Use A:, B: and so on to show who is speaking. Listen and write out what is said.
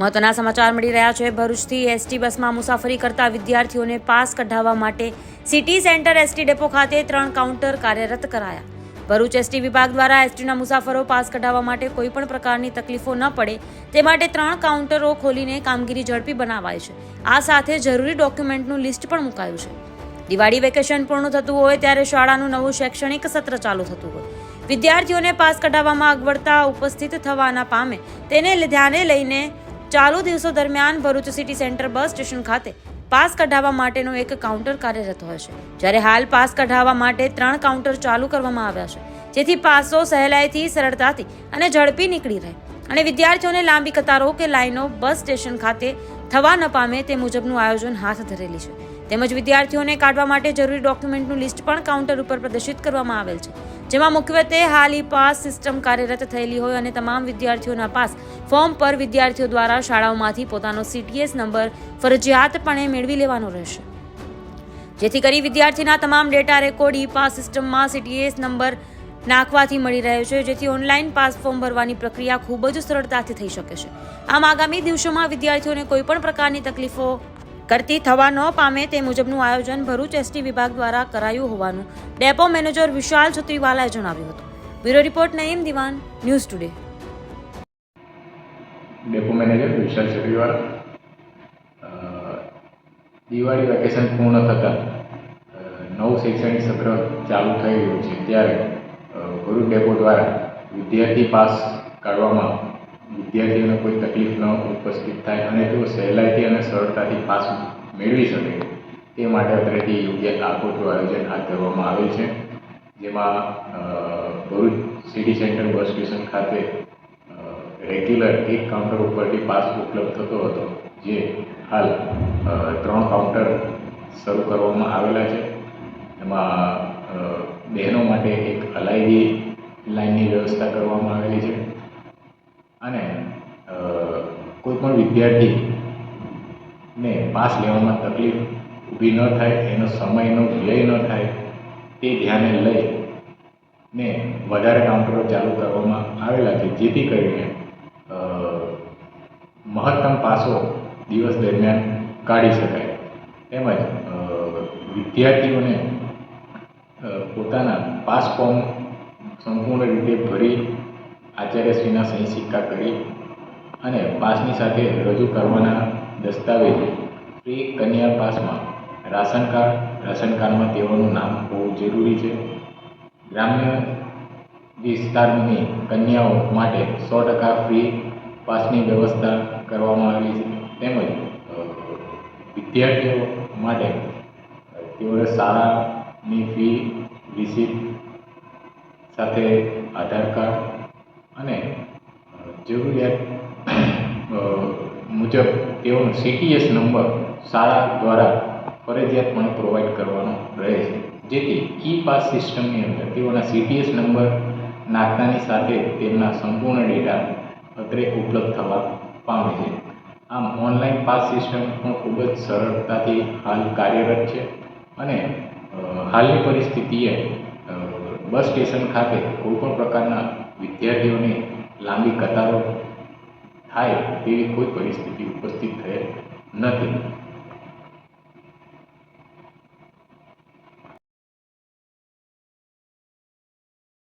A: મહત્વના સમાચાર મળી રહ્યા છે. ભરૂચથી એસટી બસમાં મુસાફરી કરતા વિદ્યાર્થીઓને પાસ કઢાવવા માટે સિટી સેન્ટર એસટી ડેપો ખાતે ત્રણ કાઉન્ટર કાર્યરત કરાયા. ભરૂચ એસટી વિભાગ દ્વારા એસટીના મુસાફરો પાસ કઢાવવા માટે કોઈપણ પ્રકારની તકલીફો ન પડે તે માટે ત્રણ કાઉન્ટરો ખોલીને કામગીરી ઝડપી બનાવાય છે. આ સાથે જરૂરી ડોક્યુમેન્ટનું લિસ્ટ પણ મુકાયું છે. દિવાળી વેકેશન પૂર્ણ થતું હોય ત્યારે શાળાનું નવું શૈક્ષણિક સત્ર ચાલુ થતું હોય. વિદ્યાર્થીઓને પાસ કઢાવવામાં અગવડતા ઉપસ્થિત થવાના પામે તેને ધ્યાને લઈને ચાલુ દિવસો દરમિયાન Bharuch city centre bus station ખાતે પાસ કઢાવવા માટેનો એક કાઉન્ટર કાર્યરત હોય છે. જ્યારે હાલ પાસ કઢાવવા માટે ત્રણ કાઉન્ટર ચાલુ કરવામાં આવ્યા છે. જેથી પાસો સહેલાઈથી, સરળતાથી અને ઝડપી નીકળી રહે. અને વિદ્યાર્થીઓને લાંબી કતારો કે લાઈનો બસ સ્ટેશન ખાતે થવા ન પામે તે મુજબનું આયોજન હાથ ધરેલી છે. તેમજ વિદ્યાર્થીઓને કાઢવા માટે જરૂરી ડોક્યુમેન્ટનું લિસ્ટ પણ કાઉન્ટર ઉપર પ્રદર્શિત કરવામાં આવેલ છે. જેમાં મુખ્યત્વે હાલ ઈ પાસ સિસ્ટમ કાર્યરત થયેલી હોય અને તમામ વિદ્યાર્થીઓના પાસ ફોર્મ પર વિદ્યાર્થીઓ દ્વારા શાળાઓમાંથી પોતાનો સીટીએસ નંબર ફરજિયાતપણે મેળવી લેવાનો રહેશે. જેથી કરી વિદ્યાર્થીના તમામ ડેટા રેકોર્ડ ઈ પાસ સિસ્ટમમાં સીટીએસ નંબર નાખવાથી મળી રહ્યો છે, જેથી ઓનલાઈન પાસ ફોર્મ ભરવાની પ્રક્રિયા ખૂબ જ સરળતાથી થઈ શકે છે. આમ આગામી દિવસોમાં વિદ્યાર્થીઓને કોઈ પણ પ્રકારની તકલીફો કરતી થવા ન પામે તે મુજબનું આયોજન ભરૂચ એસટી વિભાગ દ્વારા કરાયું હોવાનું ડેપો મેનેજર વિશાલ છત્રીવાલાએ જણાવ્યું હતું. Bureau report Naeem Diwan, news today.
B: Depot manager Vishal Diwali vacation પૂર્ણ થતાં નવું શૈક્ષણિક સત્ર ચાલુ થઈ રહ્યું છે. ત્યારે ભરૂચ ડેપો દ્વારા વિદ્યાર્થી પાસ કાઢવામાં વિદ્યાર્થીઓને કોઈ તકલીફ ન ઉપસ્થિત થાય અને તેઓ સહેલાઈથી અને સરળતાથી પાસ મેળવી શકે. તે માટે અત્રેથી યોગ્ય આગોતરું આયોજન હાથ ધરવામાં આવેલ છે. જેમાં Bharuch city centre bus station ખાતે રેગ્યુલર એક કાઉન્ટર ઉપરથી પાસ ઉપલબ્ધ થતો હતો, જે હાલ ત્રણ કાઉન્ટર શરૂ કરવામાં આવેલા છે. એમાં બહેનો માટે એક અલાયદી લાઇનની વ્યવસ્થા કરવામાં આવેલી છે અને અ, કોઈ પણ વિદ્યાર્થીને પાસ લેવામાં તકલીફ ઊભી ન થાય, એનો સમયનો વ્યય ન થાય, તે ધ્યાને લઈ ને વધારે કાઉન્ટરો ચાલુ કરવામાં આવેલા છે, જેથી કરીને મહત્તમ પાસો દિવસ દરમિયાન કાઢી શકાય. તેમજ વિદ્યાર્થીઓને પોતાના પાસ ફોર્મ સંપૂર્ણ રીતે ભરી, આચાર્યશ્રીના સહી સિક્કા કરી અને પાસની સાથે રજૂ કરવાના દસ્તાવેજ ફ્રી કન્યા પાસમાં રાશન કાર્ડ, રાશન કાર્ડમાં તેઓનું નામ હોવું જરૂરી છે. ગ્રામ્ય વિસ્તારની કન્યાઓ માટે સો ટકા ફ્રી પાસની વ્યવસ્થા કરવામાં આવેલી છે. તેમજ વિદ્યાર્થીઓ માટે તેઓએ શાળાની ફી, રિસીપ્ટ સાથે આધાર કાર્ડ અને જરૂરિયાત મુજબ તેઓનો સીટીએસ નંબર શાળા દ્વારા ફરજિયાતપણે પ્રોવાઈડ કરવાનો રહે છે. જેથી ઈ પાસ સિસ્ટમની અંદર તેઓના સીટીએસ નંબર નાખતાની સાથે તેમના સંપૂર્ણ ડેટા અત્રે ઉપલબ્ધ થવા પામે છે. આમ ઓનલાઈન પાસ સિસ્ટમ પણ ખૂબ જ સરળતાથી હાલ કાર્યરત છે અને હાલની પરિસ્થિતિએ બસ સ્ટેશન ખાતે કોઈપણ પ્રકારના વિદ્યાર્થીઓની લાંબી કતારો થાય તેવી કોઈ પરિસ્થિતિ ઉપસ્થિત થયેલ નથી.